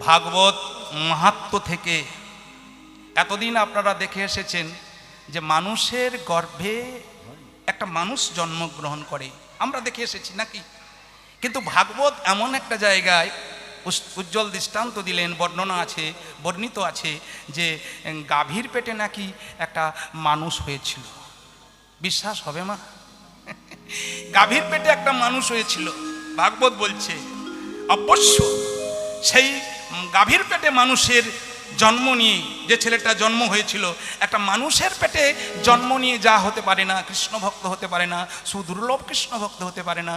ভাগবত মাহাত্ম থেকে এতদিন আপনারা দেখে এসেছেন যে মানুষের গর্ভে একটা মানুষ জন্মগ্রহণ করে। আমরা দেখে এসেছি নাকি? কিন্তু ভাগবত এমন একটা জায়গায় উজ্জ্বল দৃষ্টান্ত দিলেন, বর্ণনা আছে, বর্ণিত আছে যে গাভীর পেটে নাকি একটা মানুষ হয়েছিল। বিশ্বাস হবে মা? গাভীর পেটে একটা মানুষ হয়েছিল। ভাগবত বলছে, অবশ্য সেই গাভীর পেটে মানুষের জন্ম নিয়ে যে ছেলেটা জন্ম হয়েছিল, একটা মানুষের পেটে জন্ম নিয়ে যা হতে পারে না, কৃষ্ণ ভক্ত হতে পারে না, সুদুর্লভ কৃষ্ণ ভক্ত হতে পারে না,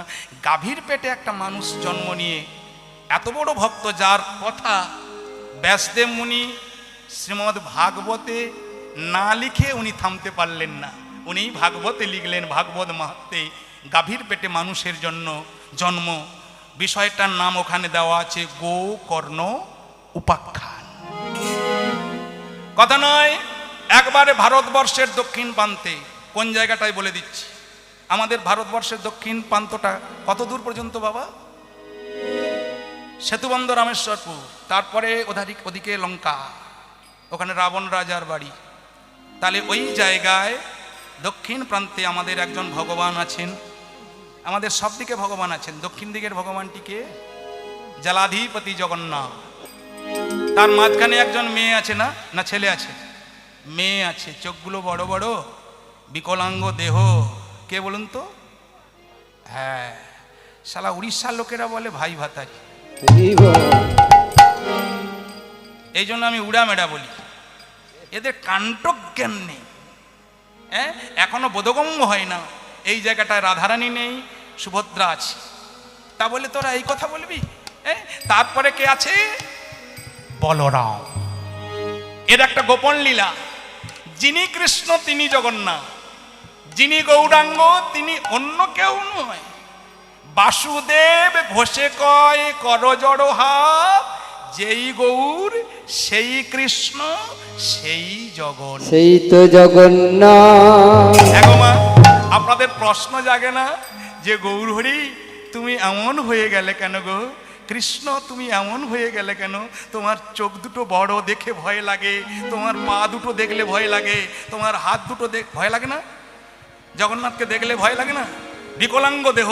গাভীর পেটে একটা মানুষ জন্ম নিয়ে এত বড় ভক্ত যার কথা ব্যাসদেব মুনি শ্রীমদ্ ভাগবতে না লিখে উনি থামতে পারলেন না। উনি ভাগবতে লিখলেন, ভাগবত মাহাত্মে গাভীর পেটে মানুষের জন্য জন্ম বিষয়টার নাম ওখানে দেওয়া আছে গো কর্ণ উপাখ্যান। কথা নয়, একবারে ভারতবর্ষের দক্ষিণ প্রান্তে, কোন জায়গাটায় বলে দিচ্ছি। আমাদের ভারতবর্ষের দক্ষিণ প্রান্তটা কত দূর পর্যন্ত বাবা? সেতুবন্ধ রামেশ্বরপুর তারপরে ওধারিক ওদিকে লঙ্কা, ওখানে রাবণ রাজার বাড়ি। তাহলে ওই জায়গায় দক্ষিণ প্রান্তে আমাদের একজন ভগবান আছেন আমাদের সব দিকে ভগবান আছেন। দক্ষিণ দিকের ভগবানটিকে জলাধিপতি জগন্নাথ। তার মাঝখানে একজন মেয়ে আছে না? না, ছেলে আছে? মেয়ে আছে। চোখগুলো বড় বড়, বিকলাঙ্গ দেহ। কে বলুন তো? হ্যাঁ শালা উড়িষ্যার লোকেরা বলে ভাই ভাতারি। এই জন্য আমি উড়া মেডা বলি। এদের কাণ্ডজ্ঞান নেই। হ্যাঁ এখনও বোধগম্য হয় না। এই জায়গাটায় রাধারানী নেই সুভদ্রা আছে। তা বলে তোরা এই কথা বলবি? হ্যাঁ তারপরে কে আছে? বলরাম। এর একটা গোপন লীলা। যিনি কৃষ্ণ তিনি জগন্নাথ। যিনি গৌরাঙ্গ তিনি অন্য কেউ নয়। বাসুদেব ঘষে কয় কর জড় হাত যেই গৌর সেই কৃষ্ণ সেই জগন সেই তো জগন্নাথ। মা। আপনাদের প্রশ্ন জাগে না? যে গৌর হরি, তুমি এমন হয়ে গেলে কেন গো? কৃষ্ণ, তুমি এমন হয়ে গেলে কেন? তোমার চোখ দুটো বড় দেখে ভয় লাগে, তোমার পা দুটো দেখলে ভয় লাগে, তোমার হাত দুটো দেখ ভয় লাগে না? জগন্নাথকে দেখলে ভয় লাগে না? বিকলাঙ্গ দেহ,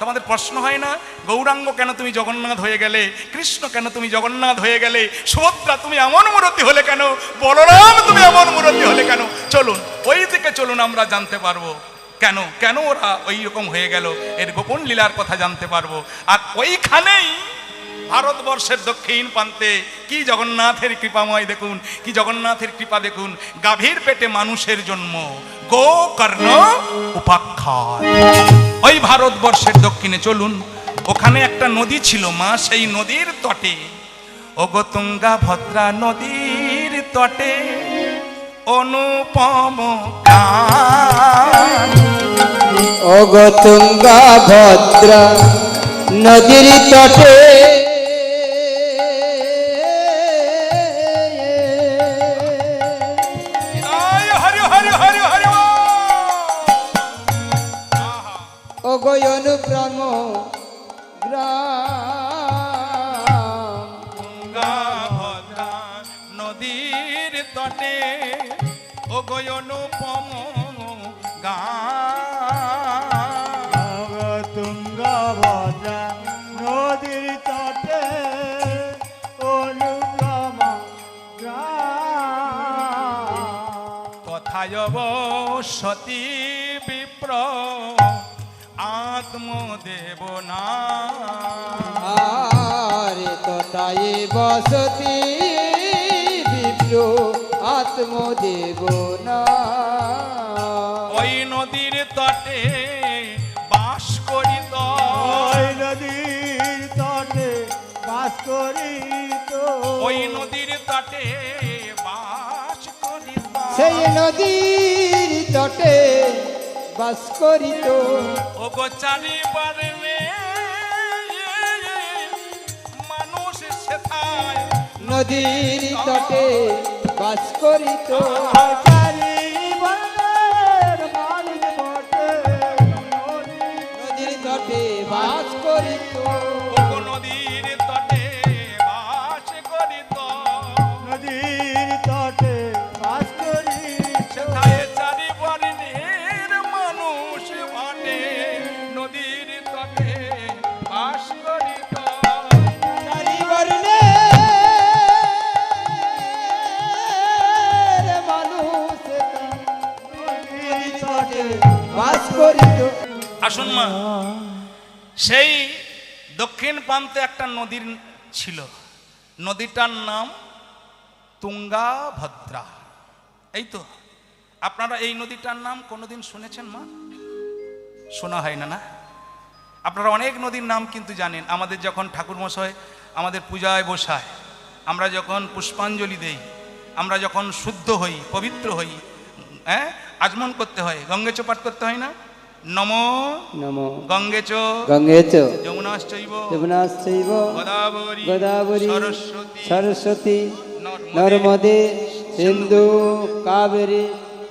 তোমাদের প্রশ্ন হয় না? গৌরাঙ্গ কেন তুমি জগন্নাথ হয়ে গেলে? কৃষ্ণ কেন তুমি জগন্নাথ হয়ে গেলে? সুভদ্রা, তুমি এমন মূরতি হলে কেন? বলরাম, তুমি এমন মূরতি হলে কেন? চলুন ওই দিকে চলুন, আমরা জানতে পারব। কেন? কেন ওরা ওই রকম হয়ে গেল? এর গোপন লীলার কথা জানতে পারব। আর ওইখানেই ভারতবর্ষের দক্ষিণ প্রান্তে কি জগন্নাথের কৃপাময় দেখুন, কি জগন্নাথের কৃপা দেখুন, গাভীর পেটে মানুষের জন্ম। গো কর্ণ ওই ভারতবর্ষের দক্ষিণে চলুন। ওখানে একটা নদী ছিল মা, সেই নদীর তটে। ওগতুঙ্গা ভদ্রা নদীর তটে অনুপম অগতঙ্গা ভদ্রা নদীর তটে গয়নুপম গান তুঙ্গা ভদ্রা নদীর তটে অনুপমা গ্রাম তথায় সতী বিপ্র আত্মদেব না। আরে বসতি বিপ্র আত্মদেব না ওই নদীর তটে বাস করিত। ওই নদীর তটে বাস করি তো ওই নদীর তটে বাস করিত। সেই নদীর তটে বাস করিত। ও গো চারিবারে মানুষ সেথায় নদীর তটে বাস করিত চারি সেই দক্ষিণ প্রান্তে একটা নদীর ছিল। নদীটার নাম তুঙ্গা ভদ্রা এই তো, আপনারা এই নদীটার নাম কোনোদিন শুনেছেন মা? শোনা হয় না না? আপনারা অনেক নদীর নাম কিন্তু জানেন। আমাদের যখন ঠাকুরমশাই আমাদের পূজায় বসায়, আমরা যখন পুষ্পাঞ্জলি দেই, আমরা যখন শুদ্ধ হই, পবিত্র হই হ্যাঁ আজমন করতে হয় গঙ্গে পাঠ করতে হয় না? নম নমো। গঙ্গেচ গঙ্গে চ। যমুনাশ্চৈব। যমুনাশ্চৈব। গোদাবরী। গোদাবরী। সরস্বতী। সরস্বতী। নর্মদে। সিন্ধু। কাবেরী।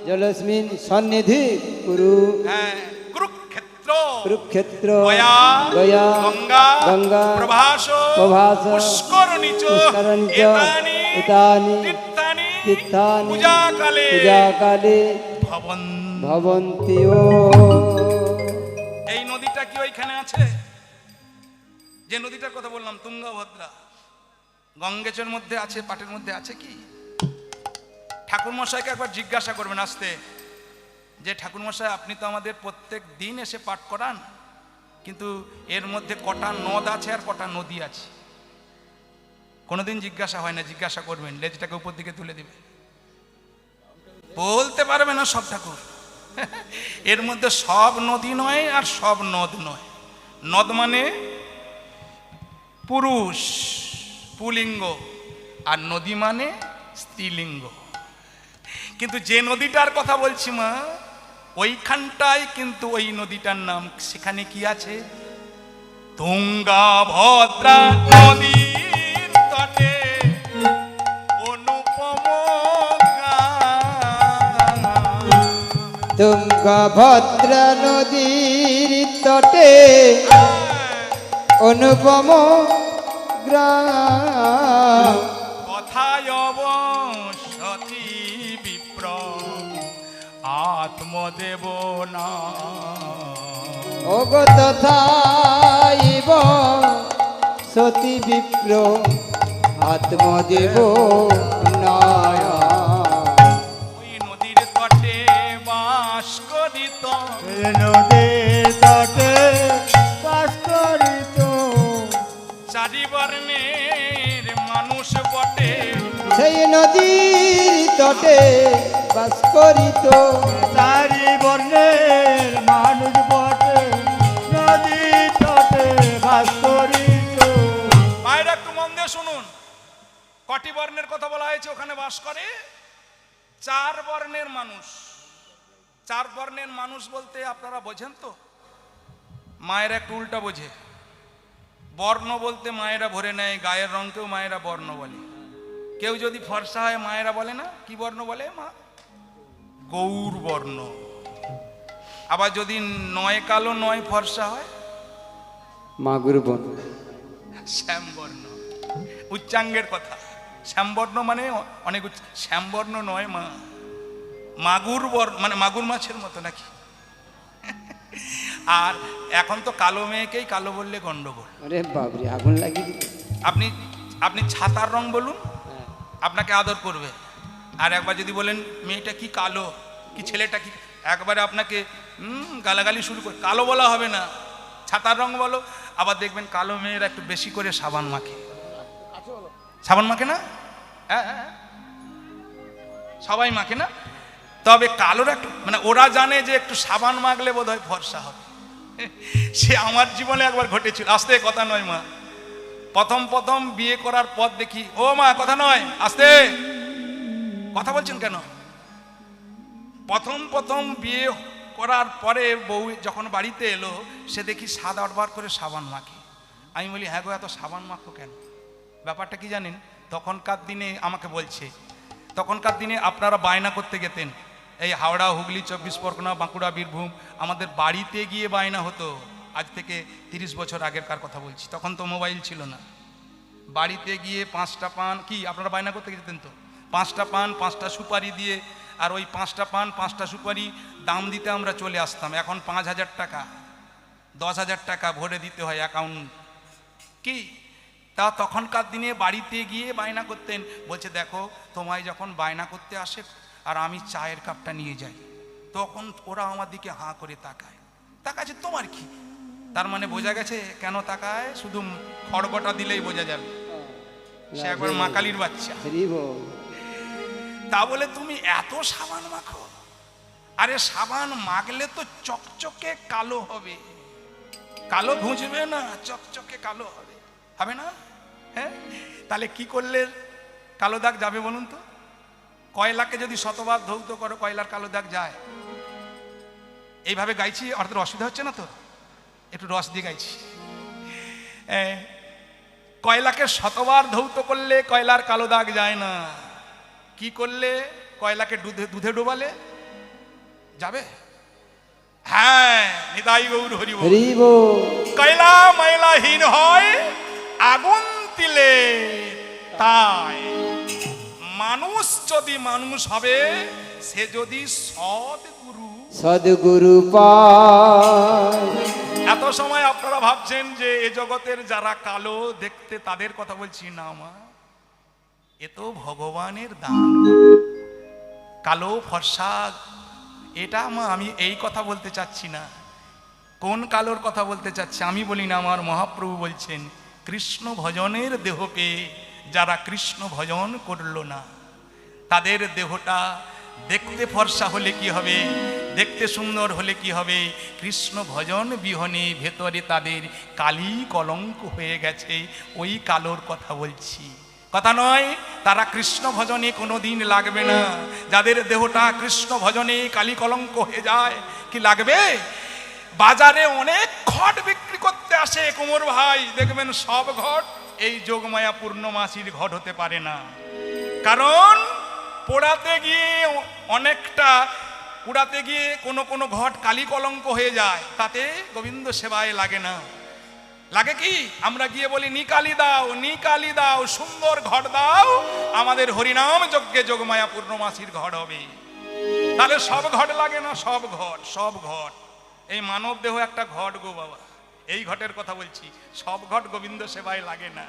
জলস্মিন সন্নিধি। কুরু। হ্যাঁ কুরুক্ষেত্র। কুরুক্ষেত্র। গয়া। গয়া। গঙ্গা। গঙ্গা। প্রভাস। প্রভাস। পুষ্করণী চ। এতানি। এতানি। তীর্থানি। পূজাকালে। পূজাকালে। ভবন ভবন্তি। ও এই নদীটা কি ওইখানে আছে? যে নদীটার কথা বললাম, তুঙ্গভদ্রা। গঙ্গেচের মধ্যে আছে, পাটের মধ্যে আছে কি? ঠাকুর মশাইকে একবার জিজ্ঞাসা করবেন আসতে, যে ঠাকুর মশাই আপনি তো আমাদের প্রত্যেক দিন এসে পাঠ করান, কিন্তু এর মধ্যে কটা নদ আছে আর কটা নদী আছে? কোনোদিন জিজ্ঞাসা হয় না, জিজ্ঞাসা করবেন, লেজটাকে উপর দিকে তুলে দিবে বলতে পারবে না সব ঠাকুর। এর মধ্যে সব নদী নয় আর সব নদ নয়। নদ মানে পুরুষ, পুলিঙ্গ, আর নদী মানে স্ত্রীলিঙ্গ। কিন্তু যে নদীটার কথা বলছি মা, ওইখানটায় কিন্তু ওই নদীটার নাম, সেখানে কি আছে? তুঙ্গা ভদ্রা নদীর তুঙ্গভদ্রা নদীর তটে অনুপম গ্রাম। কথায় অবসতি বিপ্র আত্মদেব না। থাইব সতী বিপ্র আত্মদেব নয় নদীর তটে বাস করিত চারি বর্ণের মানুষ বটে। সেই নদীর তটে বাস করিত মানুষ বটে নদীর তটে বাস করিত মায়ের একটু মন দিয়ে শুনুন। কটি বর্ণের কথা বলা হয়েছে ওখানে বাস করে? চার বর্ণের মানুষ। চার বর্ণের মানুষ বলতে আপনারা বোঝেন তো? মায়ের একটু উল্টা বোঝে। বর্ণ বলতে মায়েরা ভরে নেয় গায়ের রঙকেও মায়েরা বর্ণ বলে। কেউ যদি ফর্সা হয় মায়েরা বলে না? কি বর্ণ বলে মা? গৌর বর্ণ। আবার যদি নয় কালো নয় ফর্সা হয়? মাগুর বন শ্যামবর্ণ উচ্চাঙ্গের কথা। শ্যামবর্ণ মানে অনেক উচ্চ শ্যামবর্ণ নয় মা। মাগুর বর মানে মাগুর মাছের মতো নাকি? আর এখন তো কালো মেয়েকেই কালো বললে গন্ডগোল। আরে বাবরে আগুন লাগিয়ে আপনি আপনি ছাতার রং বলুন আপনাকে আদর করবে। আর একবার যদি বলেন মেয়েটা কি কালো? কি ছেলেটা কি? একবারে আপনাকে গালাগালি শুরু করে কালো বলা হবে না। ছাতার রং বলো আবার দেখবেন কালো মেয়েরা একটু বেশি করে সাবান মাখে। সাবান মাখে না? হ্যাঁ হ্যাঁ, হ্যাঁ। সবাই মাখে না? তবে কালোর একটু মানে ওরা জানে যে একটু সাবান মাখলে বোধ হয় ভরসা হবে। সে আমার জীবনে একবার ঘটেছিল, আস্তে কথা নয় মা। প্রথম প্রথম বিয়ে করার পর দেখি, ও মা, কথা নয়, আস্তে। কথা বলছেন কেন? প্রথম প্রথম বিয়ে করার পরে বউ যখন বাড়িতে এলো, সে দেখি সাত আটবার করে সাবান মাখে। আমি বলি হ্যাঁ গো, এত সাবান মাখো কেন? ব্যাপারটা কি জানেন? তখনকার দিনে আমাকে বলছে, তখনকার দিনে আপনারা বায়না করতে গেতেন এই হাওড়া, হুগলি, চব্বিশ পরগনা, বাঁকুড়া, বীরভূম আমাদের বাড়িতে গিয়ে বায়না হতো। আজ থেকে তিরিশ বছর আগেরকার কথা বলছি। তখন তো মোবাইল ছিল না। বাড়িতে গিয়ে পাঁচটা পান, কি আপনারা বায়না করতে যেতেন তো? পাঁচটা পান, পাঁচটা সুপারি দিয়ে, আর ওই পাঁচটা পান, পাঁচটা সুপারি দাম দিতে আমরা চলে আসতাম। এখন পাঁচ হাজার টাকা, দশ হাজার টাকা ভরে দিতে হয় অ্যাকাউন্ট কি? তা তখনকার দিনে বাড়িতে গিয়ে বায়না করতেন। বলছে, দেখো, তোমায় যখন বায়না করতে আসে আর আমি চায়ের কাপটা নিয়ে যাই। তখন ওরা আমার দিকে হাঁ করে তাকায়। তাকাচ্ছে তোমার কি? তার মানে বোঝা গেছে কেন তাকায়? শুধু খড়গটা দিলেই বোঝা যাবে। সে একবার মা কালীর বাচ্চা। তা বলে তুমি এত সাবান মাখো? আরে সাবান মাখলে তো চকচকে কালো হবে। কালো ঘুঁজবে না চকচকে কালো হবে। হবে না? হ্যাঁ? তাহলে কি করলে কালো দাগ যাবে বলুন তো? কয়লাকে যদি শতবার ধৌত করো কয়লার কালো দাগ যায়। এইভাবে গাইছি অর্থাৎ অসুবিধা হচ্ছে না তো? একটু রস দিয়ে গাইছি। কয়লাকে শতবার ধৌত করলে কয়লার কালো দাগ যায় না। কি করলে? কয়লাকে দুধে দুধে ডোবালে? যাবে? হ্যাঁ নিতাই গৌর। কয়লা ময়লাহীন হয় আগুন তিলে তাই। মানুষ যদি মানুষ হবে সে যদি সৎ গুরু সদগুরু এত সময় আপনারা ভাবছেন যে এ জগতের যারা কালো দেখতে তাদের কথা বলছি। না মা এ তো ভগবানের দান। কালো ফর্সা এটা মা আমি এই কথা বলতে চাচ্ছি না। কোন কালোর কথা বলতে চাচ্ছি আমি বলি না আমার মহাপ্রভু বলছেন কৃষ্ণ ভজনের দেহ পেয়ে যারা কৃষ্ণ ভজন করল না। তাদের দেহটা দেখতে ফর্সা হলে কি হবে? দেখতে সুন্দর হলে কি হবে? কৃষ্ণ ভজন বিহনে ভেতরে তাদের কালি কলঙ্ক হয়ে গেছে। ওই কালোর কথা বলছি। কথা নয়, তারা কৃষ্ণ ভজনে কোনো দিন লাগবে না। যাদের দেহটা কৃষ্ণ ভজনে কালি কলঙ্ক হয়ে যায়, কি লাগবে? বাজারে অনেক ঘট বিক্রি করতে আসে কুমোর ভাই। দেখবেন সব ঘট এই যোগমায়া পূর্ণমাসির ঘট হতে পারে না। কারণ পোড়াতে গিয়ে অনেকটা পোড়াতে গিয়ে কোনো কোনো ঘট কালি কলঙ্ক হয়ে যায়, তাতে গোবিন্দ সেবায় লাগে না। লাগে কি? আমরা গিয়ে বলি নিকালি দাও নিকালি দাও, সুন্দর ঘট দাও, আমাদের হরিনাম যজ্ঞে যোগমায়া পূর্ণমাসির ঘট হবে। তাহলে সব ঘট লাগে না? সব ঘট সব ঘট। এই মানব দেহ একটা ঘট গো বাবা। এই ঘটের কথা বলছি, সব ঘট গোবিন্দ সেবায় লাগে না।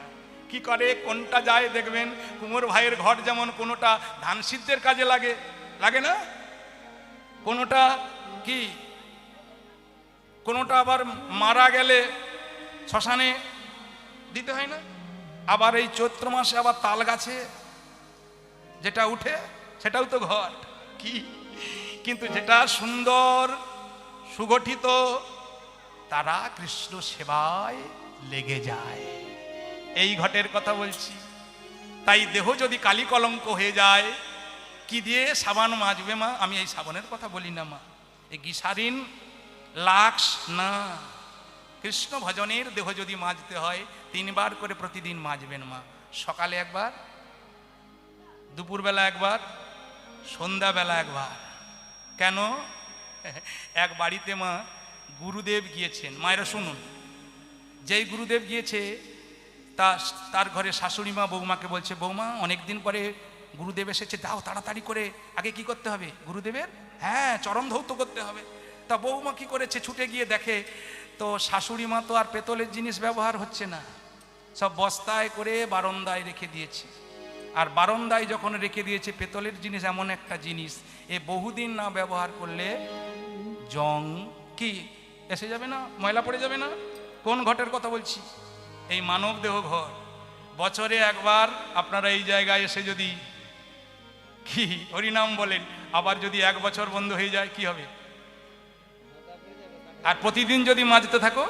কি করে, কোনটা যায় দেখবেন। কুমোর ভাইয়ের ঘর যেমন কোনোটা ধান সিদ্ধের কাজে লাগে লাগে না? কোনোটা কি? কোনোটা আবার মারা গেলে শ্মশানে দিতে হয় না? আবার এই চৈত্র মাসে আবার তাল গাছে যেটা উঠে, সেটাও তো ঘট কি? কিন্তু যেটা সুন্দর, সুগঠিত, তারা কৃষ্ণ সেবায় লেগে যায়। এই ঘটের কথা বলছি। তাই দেহ যদি কালি কলঙ্ক হয়ে যায়, কি দিয়ে সাবান মাজবে মা? আমি এই সাবানের কথা বলি না মা। এই গিসারিন লাক্স না। কৃষ্ণ ভজনের দেহ যদি মাজতে হয়, তিনবার করে প্রতিদিন মাজবেন মা। সকালে একবার, দুপুরবেলা একবার, সন্ধ্যাবেলা একবার। কেন? এক বাড়িতে মা গুরুদেব গিয়েছেন। মায়েরা শুনুন। যেই গুরুদেব গিয়েছে তা তার ঘরে শাশুড়ি মা, বৌমাকে বলছে, বৌমা অনেক দিন পরে গুরুদেব এসেছে, দাও তাড়াতাড়ি করে, আগে কি করতে হবে? গুরুদেবের? হ্যাঁ চরম ধৌত করতে হবে। তা বৌমা কি করেছে, ছুটে গিয়ে দেখে, তো শাশুড়ি মা তো আর পেতলের জিনিস ব্যবহার হচ্ছে না। সব বস্তায় করে বারন্দায় রেখে দিয়েছে। আর বারন্দায় যখন রেখে দিয়েছে, পেতলের জিনিস এমন একটা জিনিস, এ বহুদিন না ব্যবহার করলে জং কি, এসে যাবে না? ময়লা পড়ে যাবে না? কোন ঘটের কথা বলছি? এই মানব দেহ ঘর। বছরে একবার আপনারা এই জায়গায় এসে যদি কি হরিনাম বলেন আবার যদি এক বছর বন্ধ হয়ে যায় কি হবে? আর প্রতিদিন যদি মাজতে থাকো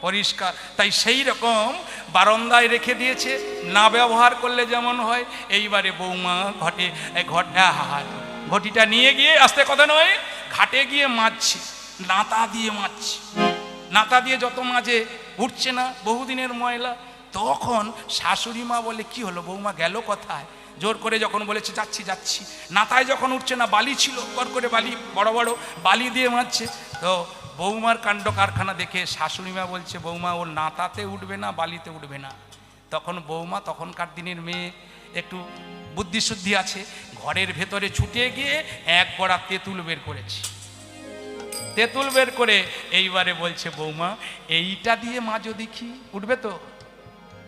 পরিষ্কার। তাই সেই রকম বারান্দায় রেখে দিয়েছে না ব্যবহার করলে যেমন হয় এইবারে বৌমা ঘটে ঘট আহা, ঘটিটা নিয়ে গিয়ে আসতে কথা নয় ঘাটে গিয়ে মাছছে নাতা দিয়ে মাছছে নাতা দিয়ে যত মাঝে উঠছে না, বহুদিনের ময়লা। তখন শাশুড়ি মা বলে, কি হলো বৌমা, গেল কোথায়? জোর করে যখন বলেছে, যাচ্ছি যাচ্ছি। নাতায় যখন উঠছে না, বালি ছিল কর করে বালি, বড় বড় বালি দিয়ে মারছে। তো বৌমার কাণ্ড কারখানা দেখে শাশুড়ি মা বলছে, বৌমা, ওর নাতাতে উঠবে না, বালিতে উঠবে না। তখন বৌমা, তখনকার দিনের মেয়ে, একটু বুদ্ধিশুদ্ধি আছে, ঘরের ভেতরে ছুটে গিয়ে এক গড়া তেঁতুল বের করেছে। তেঁতুল বের করে এইবারে বলছে, বৌমা, এইটা দিয়ে মাজো দেখি উঠবে তো?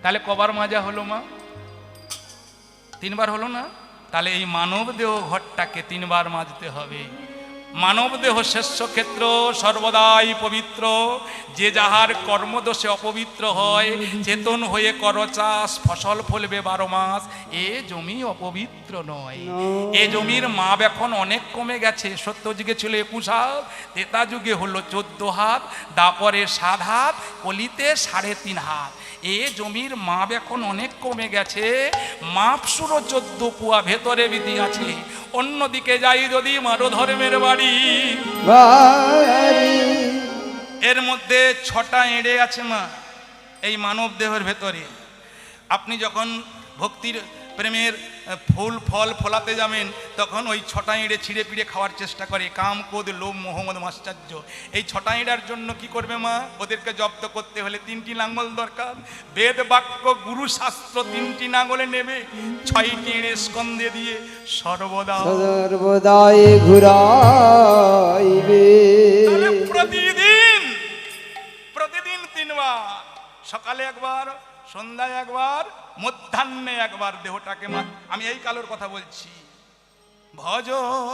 তাহলে কবার মাজা হলো মা? তিনবার হলো না? তাহলে এই মানব দেহ ঘরটাকে তিনবার মাজতে হবে। মানব দেহ শেষ্য ক্ষেত্র সর্বদাই পবিত্র। যে যাহার কর্মদোষে অপবিত্র হয় চেতন হয়ে কর চাষ ফসল ফলবে বারো মাস। এ জমি অপবিত্র নয়। এ জমির মাপ এখন অনেক কমে গেছে। সত্য যুগে ছিল একুশ হাত তেতা যুগে হলো চোদ্দ হাত দাপরে সাত হাত কলিতে সাড়ে তিন হাত। এ জমির মাপ এখন অনেক কমে গেছে। মাপ সুরো চোদ্দ কুয়া ভেতরে বিধি আছে। অন্যদিকে যাই যদি মারো ধর্মের বাড়ি। এর মধ্যে ছটা এড়ে আছে মা এই মানব দেহের ভেতরে। আপনি যখন ভক্তির প্রেমের ফুল ফল ফলাতে যাবেন তখন ওই ছটা এঁড়ে ছিঁড়ে পিড়ে খাওয়ার চেষ্টা করে। কাম কোদ লোভ মোহাম্মদ মাশ্চার্য। এই ছটা এঁড়ার জন্য কি করবে মা? ওদেরকে জব্দ করতে হলে তিনটি লাঙ্গল দরকার। বেদ বাক্য গুরু শাস্ত্র তিনটি নাঙ্গলে নেবে। ছয়টি এঁড়ে স্কন্ধে দিয়ে সর্বদা সর্বদাই ঘুরাইবে। প্রতিদিন প্রতিদিন তিনবার সকালে একবার সন্ধ্যায় একবার, মধ্যাহ্নে একবার দেহটাকে মা- আমি এই কালোর কথা বলছি। ভজ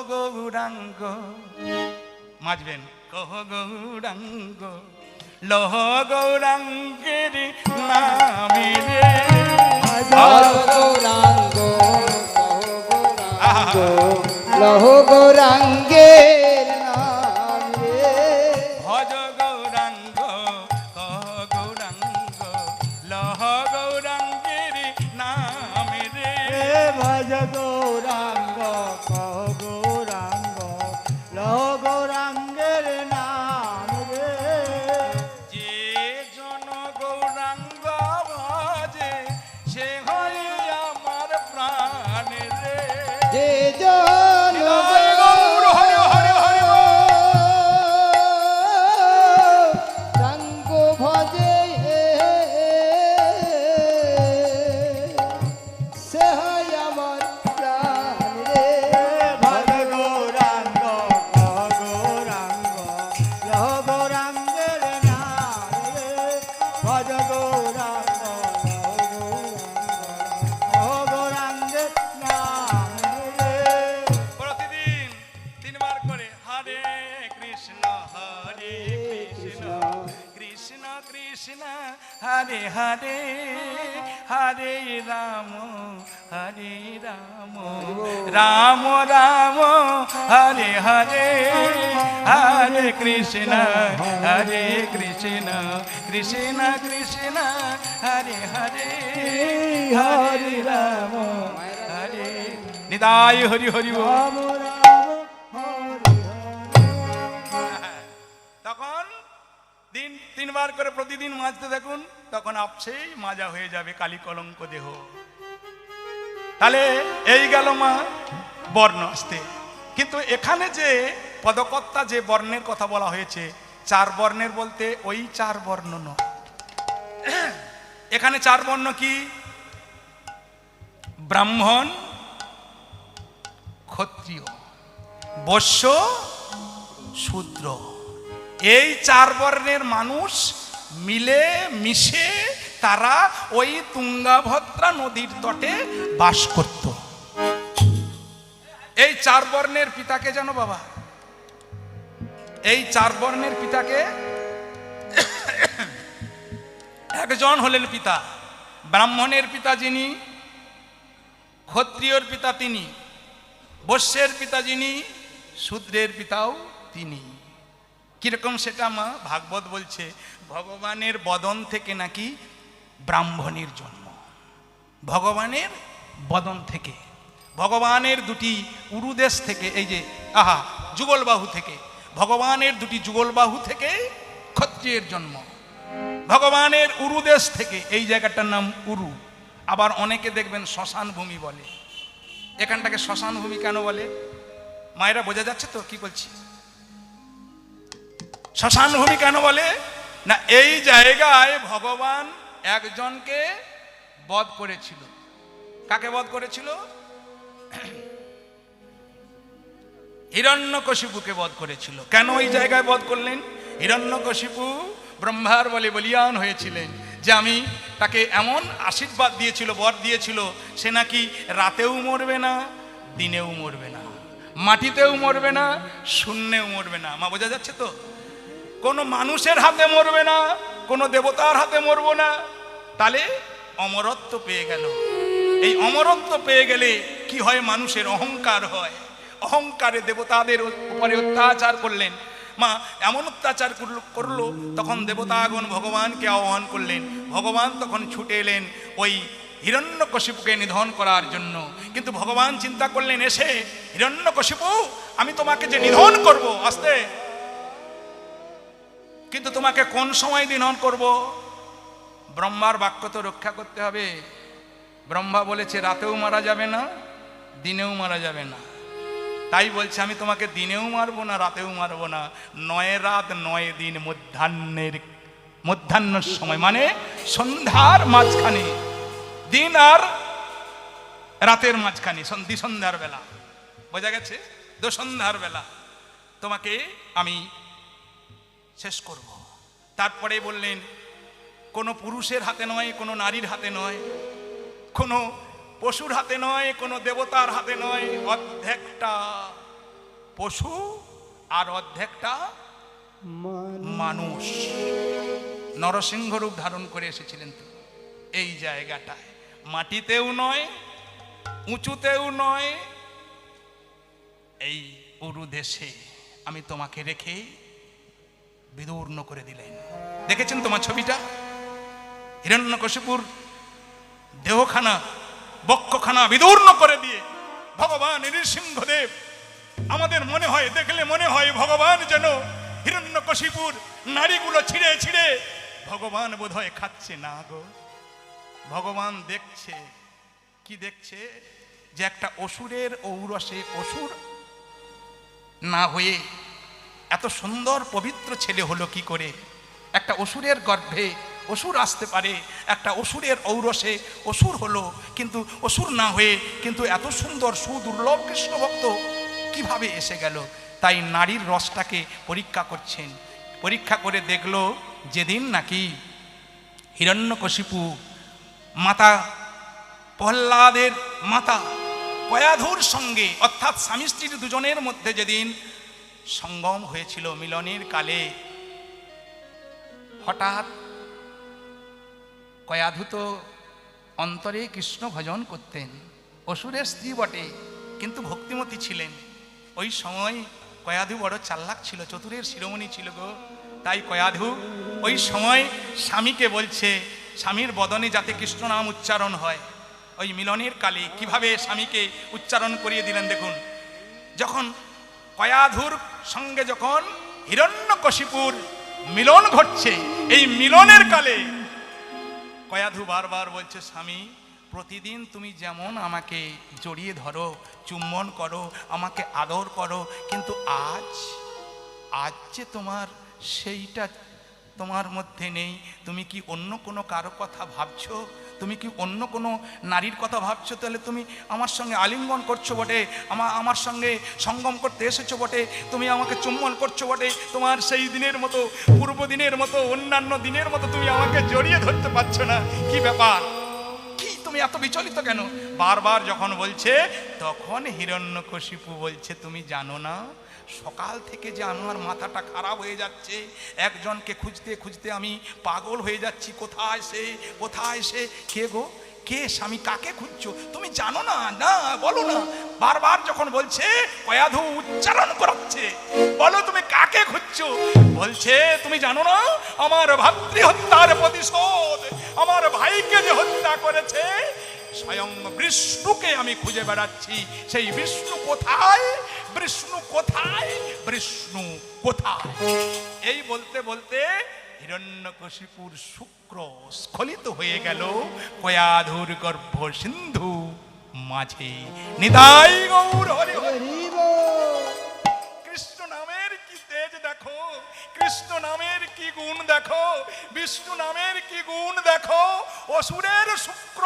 গৌরাঙ্গ, মাজবেন। কহ গৌরাঙ্গ, লহ গৌরাঙ্গের নামে গৌরাঙ্গ, লহ গৌরাঙ্গের ভজ গৌরাঙ্গ গৌরাঙ্গের নাম প্রতিদিন তিনবার করে হরে কৃষ্ণ হরে কৃষ্ণ কৃষ্ণ কৃষ্ণ, হরে হরে হরে রাম হরে রাম রাম রাম, হরে হরে হরে কৃষ্ণ হরে কৃষ্ণ। কৃষ্ণ কৃষ্ণ হরে হরে হরে রাম হরে। নিতাই হরি হরে। তখন দিন তিনবার করে প্রতিদিন মাজতে দেখুন তখন আপসেই মাজা হয়ে যাবে কালী কলঙ্ক দেহ। তাহলে এই গেল মা বর্ণ আসতে। কিন্তু এখানে যে পদকর্তা যে বর্ণের কথা বলা হয়েছে চার বর্ণের বলতে ওই চার বর্ণ নয় এখানে চার বর্ণ কি? ব্রাহ্মণ, ক্ষত্রিয় বৈশ্য শূদ্র। এই চার বর্ণের মানুষ মিলে মিশে তারা ওই তুঙ্গাভদ্রা নদীর তটে বাস করত। এই চার বর্ণের পিতাকে জানো বাবা? এই চার বর্ণের পিতাকে একজন হলেন পিতা, ব্রাহ্মণের পিতা যিনি, ক্ষত্রিয়র পিতা তিনি, বৈশ্যের পিতা যিনি, শূদ্রের পিতাও তিনি। কীরকম সেটা মা ভাগবত বলছে, ভগবানের বদন থেকে নাকি ব্রাহ্মণের জন্ম। ভগবানের বদন থেকে, ভগবানের দুটি উরুদেশ থেকে, এই যে, আহা, যুগলবাহু থেকে ভগবানের দুটি যুগলবাহু থেকে ক্ষত্রিয়ের জন্ম। ভগবানের উরুদেশ থেকে, এই জায়গাটার নাম উরু। আবার অনেকে দেখবেন শ্মশান ভূমি বলে। এখানটাকে শ্মশান ভূমি কেন বলে? মায়েরা বোঝা যাচ্ছে তো, কি বলছি? শ্মশান ভূমি কেন বলে? না, এই জায়গায় ভগবান একজনকে বধ করেছিল। কাকে বধ করেছিল? হিরণ্যকশিপুকে বধ করেছিল। কেন ওই জায়গায় বধ করলেন? হিরণ্যকশিপু ব্রহ্মার বলে বলিয়ান হয়েছিলেন যে আমি তাকে এমন আশীর্বাদ দিয়েছিল, বর দিয়েছিল, সে নাকি রাতেও মরবে না, দিনেও মরবে না, মাটিতেও মরবে না, শূন্যেও মরবে না। মা, বোঝা যাচ্ছে তো? কোনো মানুষের হাতে মরবে না, কোনো দেবতার হাতে মরবো না। তাহলে অমরত্ব পেয়ে গেল। এই অমরত্ব পেয়ে গেলে কি হয়? মানুষের অহংকার হয়। অহংকারে দেবতাদের উপরে অত্যাচার করলেন। মা, এমন অত্যাচার করল করল, তখন দেবতাগণ ভগবানকে আহ্বান করলেন। ভগবান তখন ছুটে এলেন ওই হিরণ্যকশিপুকে নিধন করার জন্য। কিন্তু ভগবান চিন্তা করলেন, এসে হিরণ্যকশিপু, আমি তোমাকে যে নিধন করব, আস্তে। কিন্তু তোমাকে কোন সময় নিধন করব? ব্রহ্মার বাক্য তো রক্ষা করতে হবে। ব্রহ্মা বলেছে, রাতেও মারা যাবে না, দিনেও মারা যাবে না। তাই বলছে, আমি তোমাকে দিনেও মারবো না, রাতেও মারবো না। নয় রাত, নয় দিন মধ্যাহ্নের মধ্যাহ্নের সময় মানে সন্ধ্যার মাঝখানে। দিন আর রাতের মাঝখানে সন্ধি সন্ধ্যার বেলা। বোঝা গেছে? দো সন্ধ্যার বেলা। তোমাকে আমি শেষ করব। তারপরে বললেন, কোনো পুরুষের হাতে নয়, কোনো নারীর হাতে নয়, কোনো পশুর হাতে নয় কোনো দেবতার হাতে নয় অর্ধেকটা পশু আর অর্ধেকটা মানুষ। নরসিংহ রূপ ধারণ করে এসেছিলেন তো এই জায়গাটায়। মাটিতেও নয় উঁচুতেও নয় এই উরু দেশে আমি তোমাকে রেখে বিদূর্ণ করে দিলেন। দেখেছেন তোমার ছবিটা? হিরণ্যকশিপুর দেহখানা বক্ষখানা বিদূর্ণ করে দিয়ে ভগবান নৃসিংহদেব, আমাদের মনে হয়, দেখলে মনে হয় ভগবান যেন হিরণ্যকশিপুর নারীগুলো ছিঁড়ে ছিঁড়ে, ভগবান বোধহয় খাচ্ছে না গো। ভগবান দেখছে, কি দেখছে? যে একটা অসুরের ঔরসে অসুর না হয়ে এত সুন্দর পবিত্র ছেলে হলো কি করে? একটা অসুরের গর্ভে অসুর আসতে পারে, একটা অসুরের ঔরসে অসুর হলো, কিন্তু অসুর না হয়ে কিন্তু এত সুন্দর, সুদুর্লভ কৃষ্ণ ভক্ত কীভাবে এসে গেল? তাই নারীর রসটাকে পরীক্ষা করছেন। পরীক্ষা করে দেখল যেদিন নাকি হিরণ্যকশিপু মাতা প্রহ্লাদের মাতা কয়াধুর সঙ্গে, অর্থাৎ স্বামী স্ত্রীর দুজনের মধ্যে যেদিন সঙ্গম হয়েছিল মিলনের কালে, হঠাৎ কয়াধু তো অন্তরে কৃষ্ণ ভজন করতেন। অসুরের স্ত্রী বটে, কিন্তু ভক্তিমতী ছিলেন। ওই সময় কয়াধু বড় চাল্লাক ছিল, চতুরের শিরোমণি ছিল গো। তাই কয়াধু ওই সময় স্বামীকে বলছে, স্বামীর বদনে যাতে কৃষ্ণ নাম উচ্চারণ হয়, ওই মিলনের কালে কীভাবে স্বামীকে উচ্চারণ করিয়ে দিলেন দেখুন। যখন কয়াধুর সঙ্গে যখন হিরণ্যকশিপুর মিলন ঘটছে, এই মিলনের কালে কয়াধু বারবার বলছে, স্বামী, প্রতিদিন তুমি যেমন আমাকে জড়িয়ে ধরো, চুম্বন করো, আমাকে আদর করো, কিন্তু আজ আজ যে তোমার সেইটা তোমার মধ্যে নেই, তুমি কি অন্য কোনো কারও কথা ভাবছ? তুমি কি অন্য কোনো নারীর কথা ভাবছ? তাহলে তুমি আমার সঙ্গে আলিঙ্গন করছ বটে আমার আমার সঙ্গে সঙ্গম করতে এসেছ বটে, তুমি আমাকে চুম্বন করছ বটে, তোমার সেই দিনের মতো, পূর্ব দিনের মতো, অন্যান্য দিনের মতো তুমি আমাকে জড়িয়ে ধরতে পারছ না। কি ব্যাপার? কি, তুমি এত বিচলিত কেন? বারবার যখন বলছে, তখন হিরণ্যকশিপু বলছে, তুমি জানো না সকাল থেকে যে আমার মাথাটা খারাপ হয়ে যাচ্ছে, একজনকে খুঁজতে খুঁজতে আমি পাগল হয়ে যাচ্ছি, কোথায় সে কোথায় সে, কে গো? কে স্বামী, কাকে খুঁজছো? তুমি জানো না? না, বলো না। বারবার যখন বলছে, কয়াধু উচ্চারণ করাচ্ছে বলো তুমি কাকে খুঁজছো? বলছে, তুমি জানো না, আমার ভাতৃ হত্যার প্রতিশোধ, আমার ভাইকে যে হত্যা করেছে স্বয়ং বিষ্ণুকে আমি খুঁজে বেড়াচ্ছি। সেই বিষ্ণু কোথায়? বিষ্ণু কোথায়? বিষ্ণু কোথায়? এই বলতে বলতে হিরণ্যকশিপুর শুক্র স্খলিত হয়ে গেল কয়াধুর গর্ভ সিন্ধু মাঝে। নিতাই গৌর হরি হরি। তেজ দেখো, কৃষ্ণ নামের কি গুণ দেখো? বিষ্ণু নামের কি গুণ দেখো? অসুরের শুক্র,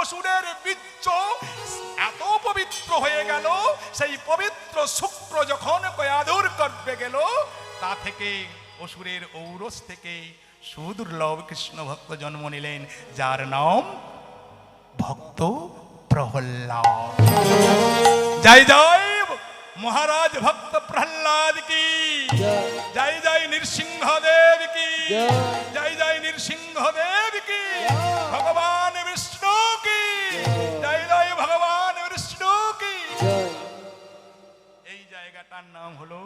অসুরের বীর্য এত পবিত্র হয়ে গেল, সেই পবিত্র শুক্র যখন কয়াদুর করবে গেল, তা থেকে অসুরের ঔরস থেকে সুদুর্লভ কৃষ্ণ ভক্ত জন্ম নিলেন, যার নাম ভক্ত প্রহ্লাদ। জয় জয়! মহারাজ ভক্ত প্রহ্লাদ কি? জয়। জয় নৃসিংহদেব কি? জয়। জয় জয় নৃসিংহদেব কি? ভগবান বিষ্ণু কি? জয়। জয় ভগবান বিষ্ণু কি? এই জায়গাটার নাম হলো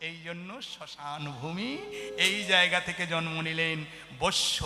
এই জন্য শ্মশান ভূমি এই জায়গা থেকে জন্ম নিলেন বস্য